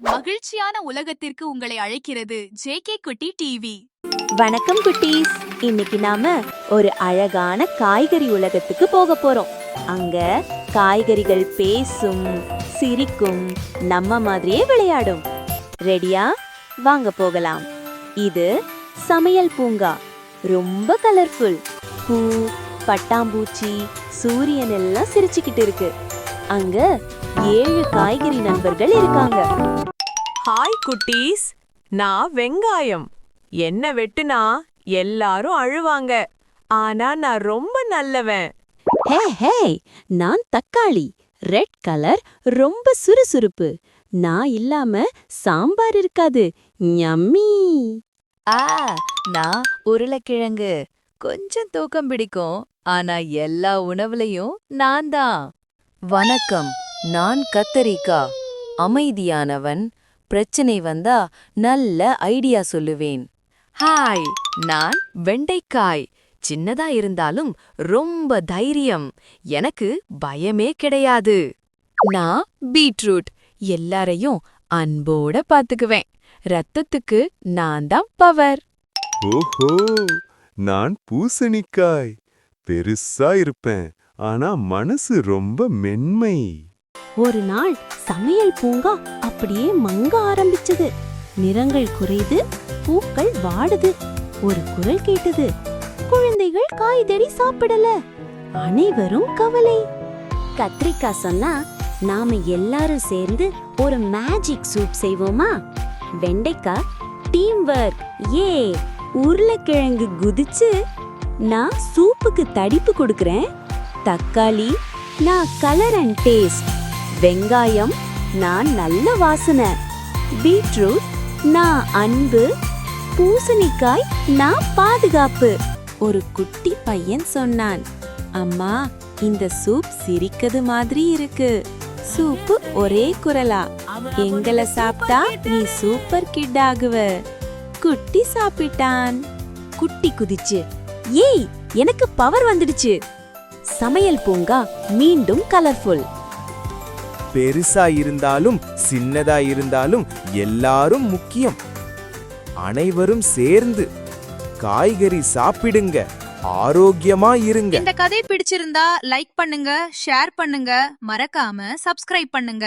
மகிழ்ச்சியான உலகத்திற்கு உங்களை அழைக்கிறது ஜே கே குட்டி டிவி வணக்கம் குட்டீஸ். இன்னைக்கு நாம ஒரு அழகான காய்கறி உலகத்துக்கு போக போறோம். அங்க காய்கறிகள் பேசும் சிரிக்கும் நம்ம மாதிரியே விளையாடும். ரெடியா? வாங்க போகலாம். இது சமையல் பூங்கா. ரொம்ப கலர்ஃபுல் பூ பட்டாம்பூச்சி சூரியன் எல்லாம் சிரிச்சுக்கிட்டு இருக்கு. அங்க ஏழு காய்கறி நண்பர்கள் இருக்காங்க. ஹாய் குட்டீஸ். நான் வெங்காயம். என்ன வெட்டுனா எல்லாரும் அழுவாங்க. ஆனா நான் ரொம்ப நல்லவன். ஹே ஹே நான் தக்காளி. ரெட் கலர் ரொம்ப சுறுசுறுப்பு. நான் இல்லாம சாம்பார் இருக்காது. ஞம்மி. ஆ நான் உருளைக்கிழங்கு. கொஞ்சம் தூக்கம் பிடிக்கும். ஆனா எல்லா உணவுலையும் நான் தான் வணக்கம் நான் கத்தரிக்கா. அமைதியானவன் பிரச்சனை வந்தா நல்ல ஐடியா சொல்லுவேன். ஹாய் நான் வெண்டைக்காய். சின்னதா இருந்தாலும் ரொம்ப தைரியம். எனக்கு பயமே கிடையாது. நான் பீட்ரூட். எல்லாரையும் அன்போட பாத்துக்குவேன் ரத்தத்துக்கு நான் தான் பவர். ஓஹோ நான் பூசணிக்காய். பெருசா இருப்பேன் ஆனா மனசு ரொம்ப மென்மை. ஒரு நாள் சமையல் பூங்கா அப்படியே மங்க ஆரம்பிச்சது. நிறங்கள் குறைது பூக்கள் வாடுது. ஒரு குரல் கேட்டது குழந்தைகள் காய்கறி சாப்பிடல. அனைவரும் கவலை. கத்திரிக்காய் சொன்னா நாம எல்லாரும் சேர்ந்து ஒரு மேஜிக் சூப் செய்வோமா? வெண்டைக்காய் டீம் ஒர்க் ஏ உருளைக்கிழங்கு குதிச்சு நான் சூப்புக்கு தடிப்பு கொடுக்குறேன். தக்காளி நான் கலர் அண்ட் டேஸ்ட் வெங்காயம் நான் நல்ல வாசனை. பீட்ரூட் நான் அன்பு. பூசணிக்காய் நான் பாதுகாப்பு. ஒரு குட்டி பையன் சொன்னான் அம்மா இந்த சூப் சிரிக்கது மாதிரி இருக்கு. சூப்பு ஒரே குரலா. எங்களை சாப்பிட்டா நீ சூப்பர் கிட் ஆகுவ. குட்டி சாப்பிட்டான். குட்டி குதிச்சு ஏய் எனக்கு பவர் வந்துடுச்சு. சமையல் பூங்கா மீண்டும் கலர்ஃபுல் பெருசா இருந்தாலும் சின்னதா இருந்தாலும் எல்லாரும் முக்கியம். அனைவரும் சேர்ந்து காய்கறி சாப்பிடுங்க ஆரோக்கியமா இருங்க இந்த கதை பிடிச்சிருந்தா லைக் பண்ணுங்க ஷேர் பண்ணுங்க மறக்காம சப்ஸ்கிரைப் பண்ணுங்க.